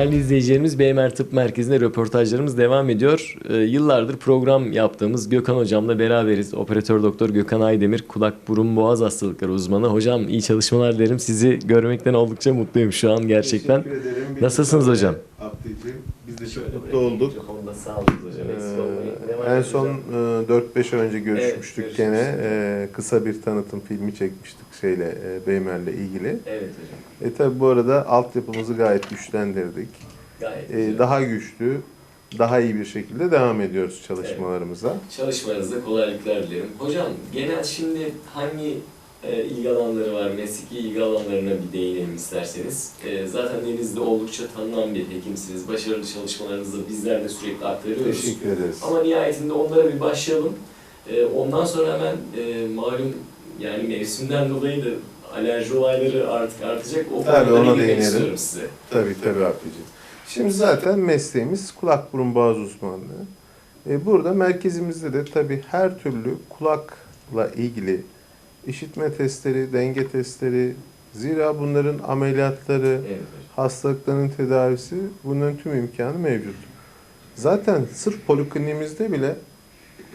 Değerli izleyicilerimiz BMR Tıp Merkezi'nde röportajlarımız devam ediyor. Ee, yıllardır program yaptığımız Gökhan Hocam'la beraberiz. Operatör Doktor Gökhan Aydemir, kulak burun boğaz hastalıkları uzmanı. Hocam iyi çalışmalar derim. Sizi görmekten oldukça mutluyum şu an gerçekten. Nasılsınız hocam? Abdülcüm. Biz de çok mutlu olduk. Sağ olun hocam. Ee, en son hocam. e, 4-5 ay önce görüşmüştük Evet, gene. Ee, kısa bir tanıtım filmi çekmiştik şeyle e, Beymer'le ilgili. Evet hocam. E tabi bu arada altyapımızı gayet güçlendirdik. Gayet güzel. daha güçlü, daha iyi bir şekilde devam ediyoruz çalışmalarımıza. Çalışmanızda kolaylıklar dilerim. Hocam genel şimdi hangi e, ilgi alanları var, mesleki ilgi alanlarına bir değinelim isterseniz. E, zaten elinizde oldukça tanınan bir hekimsiniz. Başarılı çalışmalarınızı bizler de sürekli aktarıyoruz. Teşekkür ederiz. Ama nihayetinde onlara bir başlayalım. E, ondan sonra hemen e, malum yani mevsimden dolayı da alerji olayları artık artacak. O Tabii, ona değinelim. size. Tabii tabii Abdülcüm. Şimdi zaten mesleğimiz kulak burun boğaz uzmanlığı. E, burada merkezimizde de tabii her türlü kulakla ilgili işitme testleri, denge testleri, zira bunların ameliyatları, Evet hastalıkların tedavisi bunların tüm imkanı mevcut. Zaten sırf polikliniğimizde bile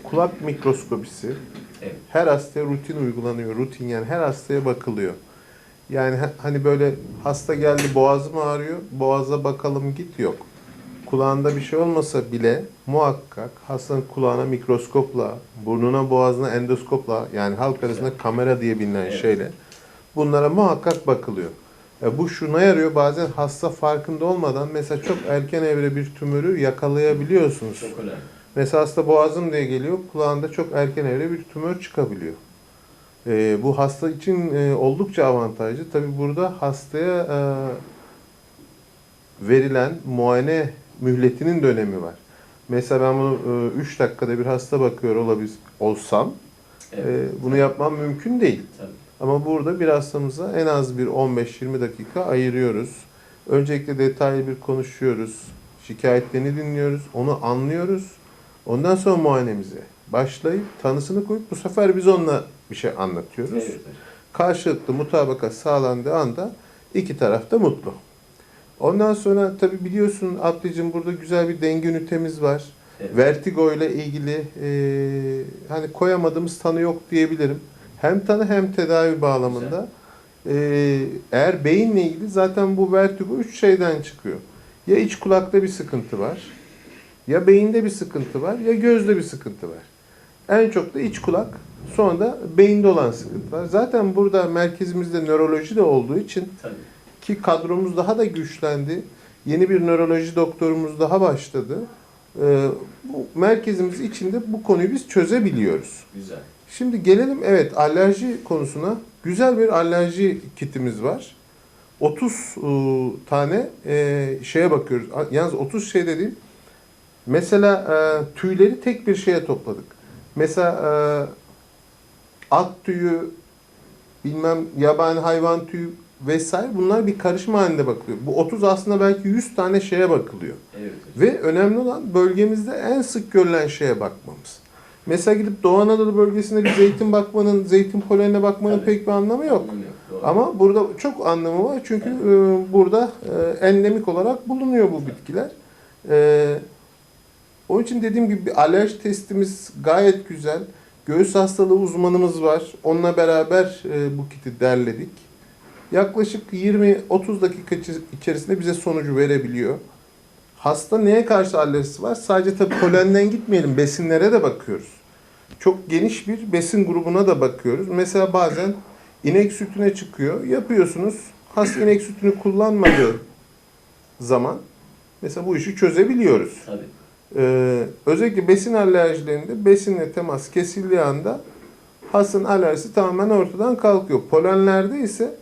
kulak mikroskopisi Evet. her hastaya rutin uygulanıyor. Rutin yani her hastaya bakılıyor. Yani ha- hani böyle hasta geldi boğazım ağrıyor, boğaza bakalım git yok. Kulağında bir şey olmasa bile muhakkak hastanın kulağına mikroskopla, burnuna boğazına endoskopla yani halk arasında kamera diye bilinen Evet. şeyle bunlara muhakkak bakılıyor. E bu şuna yarıyor bazen hasta farkında olmadan mesela çok erken evre bir tümörü yakalayabiliyorsunuz. Çok önemli. Mesela hasta boğazım diye geliyor, kulağında çok erken evre bir tümör çıkabiliyor. Ee, bu hasta için e, oldukça avantajlı. Tabi burada hastaya e, verilen muayene mühletinin de önemi var. Mesela ben bunu 3 dakikada bir hasta bakıyor olabil olsam Evet. e, bunu yapmam mümkün değil. Tabii. Ama burada bir hastamıza en az bir 15-20 dakika ayırıyoruz. Öncelikle detaylı bir konuşuyoruz. Şikayetlerini dinliyoruz. Onu anlıyoruz. Ondan sonra muayenemize başlayıp tanısını koyup bu sefer biz onunla bir şey anlatıyoruz. Evet. Karşılıklı mutabakat sağlandığı anda iki taraf da mutlu. Ondan sonra tabi biliyorsun Abdicim burada güzel bir denge ünitemiz var. Evet. Vertigo ile ilgili e, hani koyamadığımız tanı yok diyebilirim. Hem tanı hem tedavi bağlamında. E, eğer beyinle ilgili zaten bu vertigo üç şeyden çıkıyor. Ya iç kulakta bir sıkıntı var, ya beyinde bir sıkıntı var, ya gözde bir sıkıntı var. En çok da iç kulak, sonra da beyinde olan sıkıntı var. Zaten burada merkezimizde nöroloji de olduğu için Tabii. Ki kadromuz daha da güçlendi. Yeni bir nöroloji doktorumuz daha başladı. Ee, bu merkezimiz içinde bu konuyu biz çözebiliyoruz. Güzel. Şimdi gelelim evet alerji konusuna. Güzel bir alerji kitimiz var. 30 ıı, tane e, şeye bakıyoruz. Yalnız 30 şey dediğim mesela e, tüyleri tek bir şeye topladık. Mesela e, at tüyü, bilmem yabani hayvan tüyü vesaire bunlar bir karışma halinde bakılıyor. Bu 30 aslında belki 100 tane şeye bakılıyor. Evet. Ve önemli olan bölgemizde en sık görülen şeye bakmamız. Mesela gidip Doğu Anadolu bölgesinde bir zeytin bakmanın, zeytin polenine bakmanın Tabii. pek bir anlamı yok. Anlamı. Ama burada çok anlamı var çünkü e, burada e, endemik olarak bulunuyor bu bitkiler. E, onun için dediğim gibi bir alerji testimiz gayet güzel. Göğüs hastalığı uzmanımız var. Onunla beraber e, bu kiti derledik. Yaklaşık 20-30 dakika içerisinde bize sonucu verebiliyor. Hasta neye karşı alerjisi var? Sadece tabii polenden gitmeyelim. Besinlere de bakıyoruz. Çok geniş bir besin grubuna da bakıyoruz. Mesela bazen inek sütüne çıkıyor. Yapıyorsunuz. Hasta inek sütünü kullanmadığı zaman mesela bu işi çözebiliyoruz. Tabii. Ee, özellikle besin alerjilerinde besinle temas kesildiği anda hastanın alerjisi tamamen ortadan kalkıyor. Polenlerde ise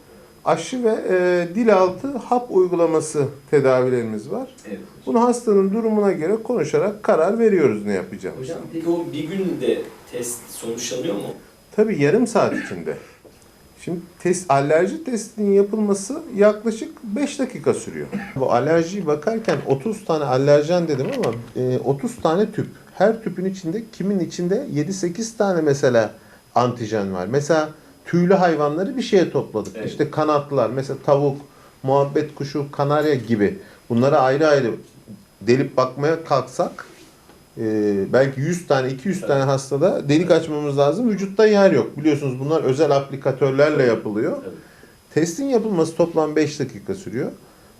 aşı ve e, dil altı hap uygulaması tedavilerimiz var. Evet hocam. Bunu hastanın durumuna göre konuşarak karar veriyoruz ne yapacağımız. Hocam peki o bir günde test sonuçlanıyor mu? Tabii yarım saat içinde. Şimdi test, alerji testinin yapılması yaklaşık 5 dakika sürüyor. Bu alerjiyi bakarken 30 tane alerjen dedim ama e, 30 tane tüp. Her tüpün içinde kimin içinde 7-8 tane mesela antijen var. Mesela tüylü hayvanları bir şeye topladık. Evet. İşte kanatlılar mesela tavuk, muhabbet kuşu, kanarya gibi bunlara ayrı ayrı delip bakmaya kalksak e, belki 100 tane 200 tane hastada delik açmamız lazım. Vücutta yer yok. Biliyorsunuz bunlar özel aplikatörlerle yapılıyor. Tabii. Testin yapılması toplam 5 dakika sürüyor.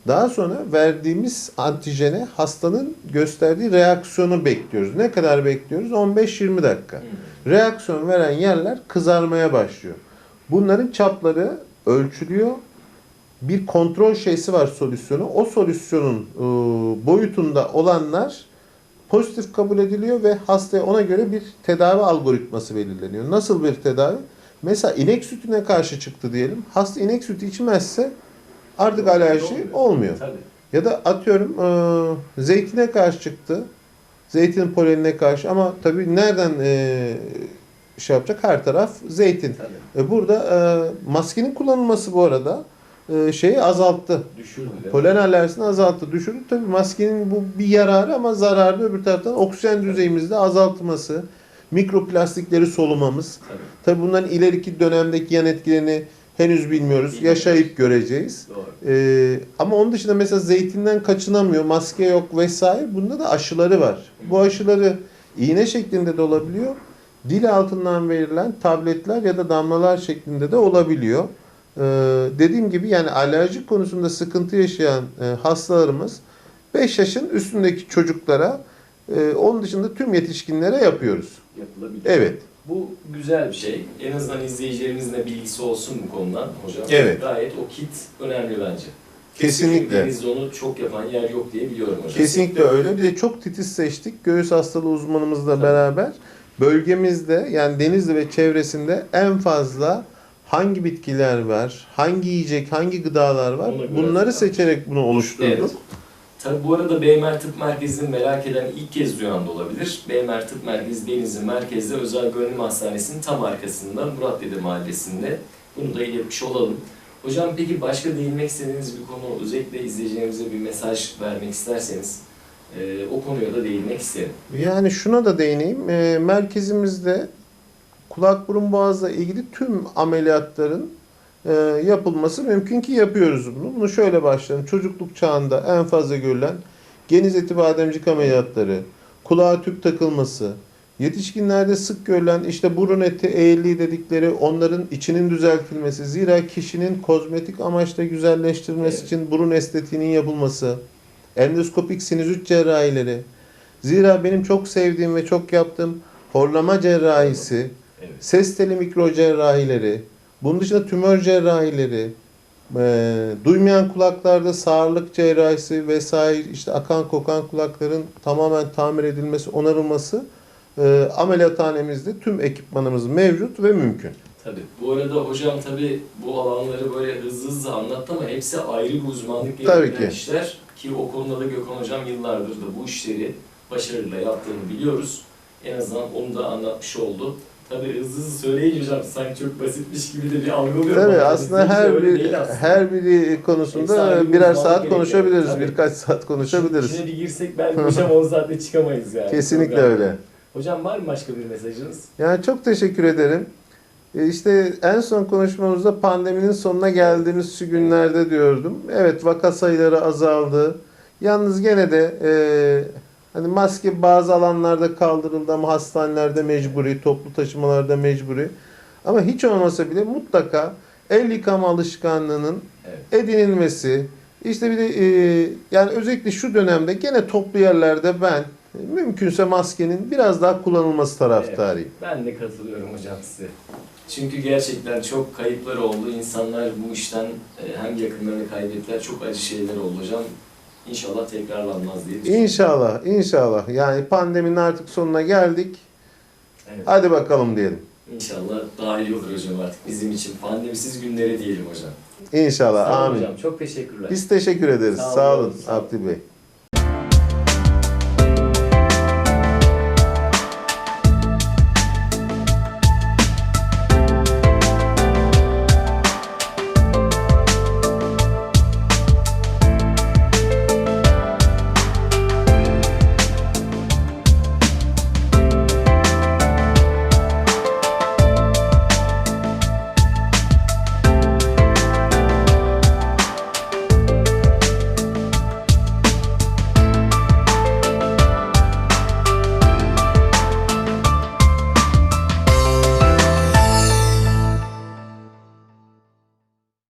Daha sonra verdiğimiz antijene hastanın gösterdiği reaksiyonu bekliyoruz. Ne kadar bekliyoruz? 15-20 dakika. Reaksiyon veren yerler kızarmaya başlıyor. Bunların çapları ölçülüyor. Bir kontrol şeysi var solüsyonu. O solüsyonun e, boyutunda olanlar pozitif kabul ediliyor ve hastaya ona göre bir tedavi algoritması belirleniyor. Nasıl bir tedavi? Mesela inek sütüne karşı çıktı diyelim. Hasta inek sütü içmezse artık alerji olmuyor. Tabii. Ya da atıyorum e, zeytine karşı çıktı. Zeytin polenine karşı ama tabii nereden e, şey yapacak? Her taraf zeytin. Tabii. E, burada e, maskenin kullanılması bu arada e, şeyi azalttı. Düşürdü. Polen alerjisini azalttı, düşürdü. Tabii maskenin bu bir yararı ama zararı öbür taraftan oksijen düzeyimizde azaltması, mikroplastikleri solumamız. Tabii. Tabii bunların ileriki dönemdeki yan etkilerini henüz bilmiyoruz. Bilmiyoruz. Yaşayıp göreceğiz. Doğru. Ee, ama onun dışında mesela zeytinden kaçınamıyor, maske yok vesaire. Bunda da aşıları var. Bu aşıları iğne şeklinde de olabiliyor. Dil altından verilen tabletler ya da damlalar şeklinde de olabiliyor. Ee, dediğim gibi yani alerji konusunda sıkıntı yaşayan e, hastalarımız 5 yaşın üstündeki çocuklara, e, onun dışında tüm yetişkinlere yapıyoruz. Yapılabilir. Evet. Bu güzel bir şey. En azından izleyicilerimizin de bilgisi olsun bu konudan hocam. Evet. Gayet o kit önemli bence. Kesinlikle. Denizde onu çok yapan yer yok diye biliyorum hocam. Kesinlikle öyle. Bir de çok titiz seçtik. Göğüs hastalığı uzmanımızla Tabii. beraber bölgemizde yani Denizli ve çevresinde en fazla hangi bitkiler var, hangi yiyecek, hangi gıdalar var Ona göre bunları zaten. seçerek bunu oluşturduk. Evet. Tabii bu arada Beymer Tıp Merkezi'ni merak eden ilk kez duyan da olabilir. Beymer Tıp Merkezi Denizli Merkez'de Özel Gönüllü Hastanesi'nin tam arkasında Murat Dede Mahallesi'nde. Bunu da iletmiş olalım. Hocam peki başka değinmek istediğiniz bir konu, özellikle izleyicilerimize bir mesaj vermek isterseniz e, o konuya da değinmek isterim. Yani şuna da değineyim. Ee, merkezimizde kulak burun boğazla ilgili tüm ameliyatların e, yapılması mümkün ki yapıyoruz bunu. Bunu şöyle başlayalım. Çocukluk çağında en fazla görülen geniz eti bademcik ameliyatları, kulağa tüp takılması, yetişkinlerde sık görülen işte burun eti eğriliği dedikleri onların içinin düzeltilmesi. Zira kişinin kozmetik amaçla güzelleştirmesi Evet. için burun estetiğinin yapılması, endoskopik sinüzit cerrahileri, Zira benim çok sevdiğim ve çok yaptığım horlama cerrahisi, Evet. ses teli mikro cerrahileri, bunun dışında tümör cerrahileri, e, duymayan kulaklarda sağırlık cerrahisi vesaire işte akan kokan kulakların tamamen tamir edilmesi, onarılması e, ameliyathanemizde tüm ekipmanımız mevcut ve mümkün. Tabii. Bu arada hocam tabii bu alanları böyle hızlı hızlı anlattı ama hepsi ayrı bir uzmanlık Tabii gerektiren işler. Ki o konuda da Gökhan hocam yıllardır da bu işleri başarıyla yaptığını biliyoruz. En azından onu da anlatmış oldu. Tabii hızlı hızlı söyleyince hocam sanki çok basitmiş gibi de bir algılıyorum. Tabii ama aslında her bir aslında. her biri Hepsi konusunda bir birer saat konuşabiliriz, Tabii. birkaç saat konuşabiliriz. İçine bir girsek belki hocam 10 saatte çıkamayız yani. Kesinlikle öyle. Hocam var mı başka bir mesajınız? Yani çok teşekkür ederim. E, İşte en son konuşmamızda pandeminin sonuna geldiğimiz şu günlerde diyordum. Evet vaka sayıları azaldı. Yalnız gene de e, hani maske bazı alanlarda kaldırıldı ama hastanelerde mecburi, toplu taşımalarda mecburi. Ama hiç olmasa bile mutlaka el yıkama alışkanlığının Evet. edinilmesi. İşte bir de e, yani özellikle şu dönemde gene toplu yerlerde ben e, mümkünse maskenin biraz daha kullanılması taraftarıyım. Ben de katılıyorum hocam size. Çünkü gerçekten çok kayıplar oldu. İnsanlar bu işten e, hem yakınlarını kaybettiler. Çok acı şeyler oldu hocam. İnşallah tekrarlanmaz diye düşünüyorum. İnşallah, inşallah. Yani pandeminin artık sonuna geldik. Evet. Hadi bakalım diyelim. İnşallah daha iyi olur hocam artık bizim için. Pandemisiz günleri diyelim hocam. İnşallah. Sağ olun Amin. hocam. Çok teşekkürler. Biz teşekkür ederiz. Sağ olun, sağ olun. Abdü Bey.